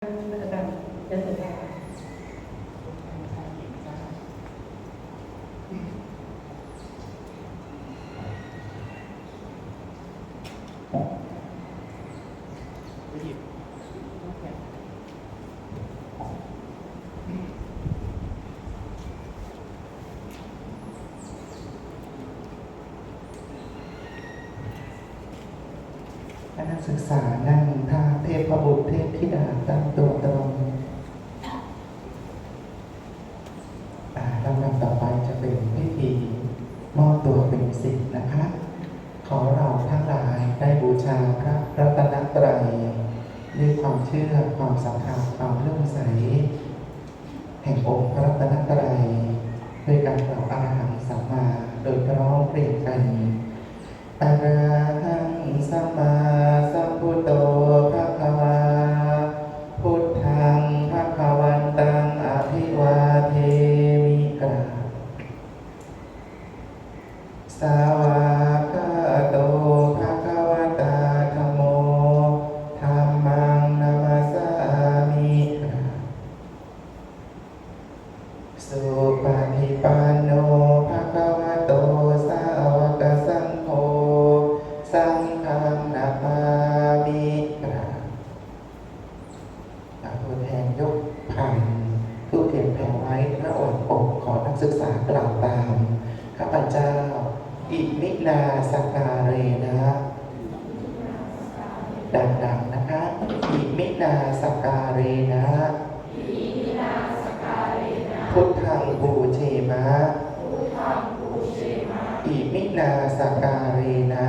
นสุภานักศึกษานั่ง ดาตั้งตัวตรงลำดับต่อไปจะเป็นพิธีมอบตัวเป็นศิษย์นะคะ ขอเราทั้งหลายได้บูชาพระรัตนตรัยด้วยความเชื่อความศรัทธาความเลื่อมใส แห่งองค์พระรัตนตรัยด้วยการกล่าวอาหังสัมมาโดยพร้อมเพรียงกันอะระหังสัมมา นาสการเรนะดังๆนะคะอิมินาสการเรนะพุทธังบูเชมะอิมินาสการเรนะ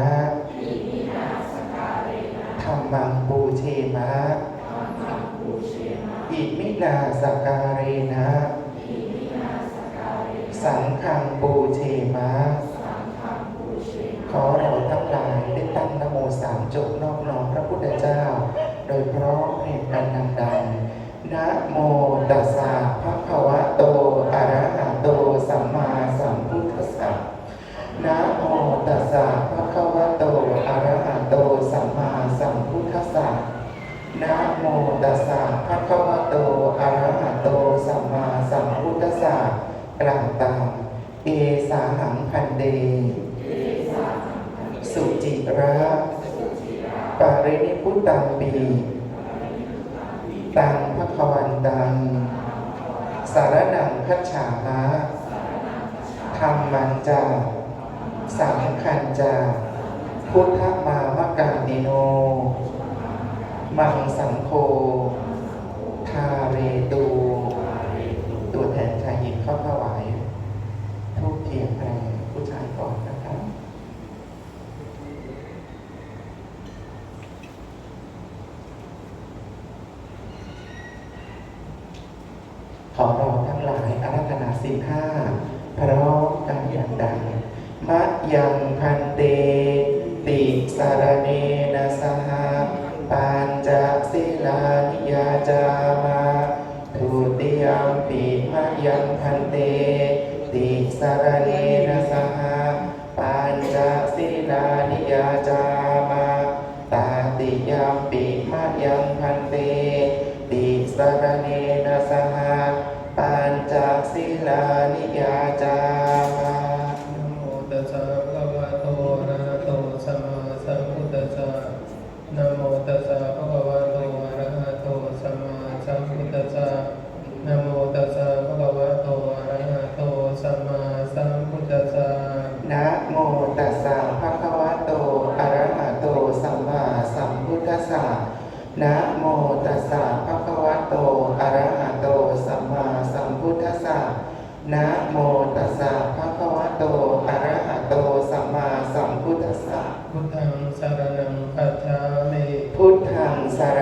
ธรรมังบูเชมะอิมินาสการเรนะ สังฆังบูเชมะ จบนอบน้อมพระพุทธเจ้า โดยเพราะเหตุกันดังๆนะโมตัสสะภะคะวะโตอะระหะโตสัมมาสัมพุทธัสสะนะโมตัสสะภะคะวะโตอะระหะโตสัมมาสัมพุทธัสสะนะโมตัสสะภะคะวะโตอะระหะโตสัมมาสัมพุทธัสสะกล่าวตามเอสาหังพันเด สุจิระ ปารินิพุตตังปีตังพระควันตัง สารนังคัจฉามะธรรมันจาสังคันจาพุทธมามกานิโน มังสังโฆทาเรตูตัวแทนชายหญิงเข้าถวาย ทูกเทียนแพรผู้ชายก่อนนะครับ ขอเราทั้งหลายอารัธนาสินห้าพร้อมกันอย่างดังมะยังพันเต ติสารเนนะสหปัญจศิลานิยาจามาทุติยมปีมะยังพันเต ติสารเนน นนะสหปัญจศิลานิยาจามานะโมตัสสะภะคะวะโตอะระหะโตสัมมาสัมพุทธัสสะนะโมตัสสะภะคะวะโตอะระหะโตสัมมาสัมพุทธัสสะนะโมตัสสะภะคะวะโตอะระหะโตสัมมาสัมพุทธัสสะนะโมตัสสะภะคะวะโตอะระหะโตสัมมาสัมพุทธัสสะนะโมตัสสะภะคะวะโต อะระหะโต สัมมาสัมพุทธัสสะ นะโมตัสสะภะคะวะโต อะระหะโต สัมมาสัมพุทธัสสะ พุทธังสารนังคัจฉามิ พุทธังสาร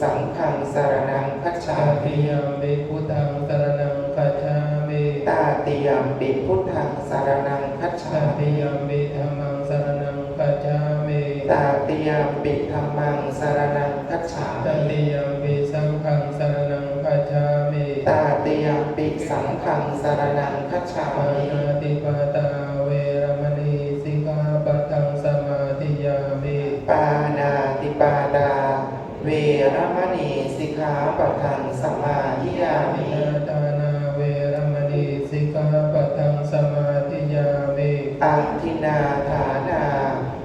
สังฆังสารนังคัจฉาตมิติยมปิพุทธังสารติยมปิพุทธังสารนังคัจฉาตามิติยมปิธรรมังสรณังกัจฉามิตาติยมปิธรรมังสารนังคัจฉาตามิติยมปิสังฆังสรณังกัจฉามิตาติยมปิสังฆังสารนังคัจฉาปามินาติปาตา เวรมณีสิกขาปะทังสมาธิยาอิมินาทานา เวรมณีสิกขาปัตตังสมาธิยามิอังทินาฐานา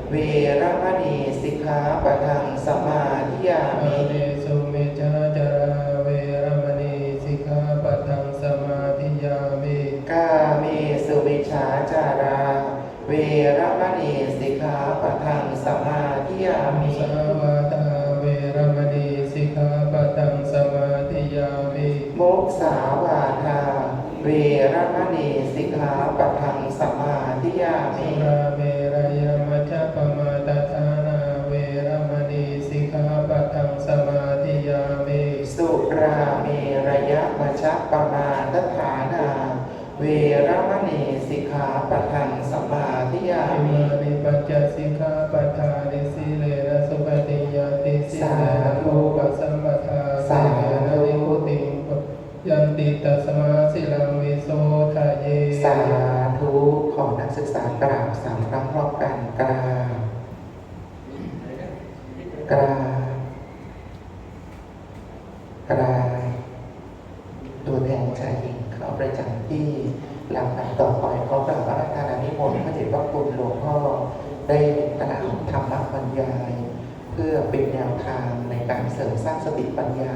เวรมณีสิกขาปะทังสมาธิยาอามิเนสุเมจาจาราเวรมณีสิกขาปัตตังสมาธิยามิกาเมสุวิชาจารา เวรมณีสิกขาปะทังสมาธิยามิสาวาตา มิมุสาวาทา เวรมณีสิกขาปะทังสมาธิยาสุมิราเมรยมัจจปมาตทานาเวรมณีสิกขาปัตตังสมาธิยามิสุราเมระยะมัชฌปมาทฐานา เวรมณีสิกขาปะทังสมาธิยาอิมิมานิปัจจสิ นักศึกษากราบสามครั้งรอมกันกราบกราบกราบตัวแทนชายหญิงเข้าประจำที่ลำดับต่อไปขอกราบพระราชานิมนต์พระเดชพระคุณหลวงพ่อได้กล่าวธรรมบรรยาย เพื่อเป็นแนวทางในการเสริมสร้างสติปัญญา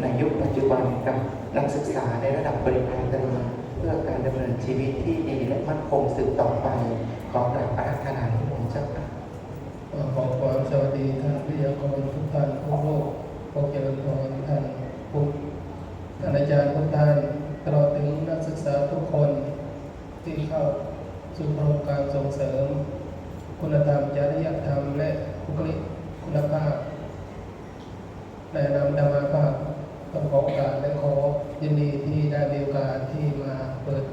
ในยุคปัจจุบันกับนักศึกษาในระดับปริญญาตรี พื่อการดำเนินชีวิตที่ดีและมั่นคงสืบต่อไปขอกราบอาราธนานิมนต์เจ้าค่ะขอความสวัสดีท่านพิยากรทุกท่านผู้โลกพวกเจริญพรท่านผู้ท่านอาจารย์ทุกท่านตลอดถึงนักศึกษาทุกคนที่เข้าสู่โครงการส่งเสริม คุณธรรมจริยธรรมและบุคลิกคุณภาพในนามธรรมาภาพ ต้องขอโอกาสและขอยินดีที่ได้มีโอกาสที่มาเปิด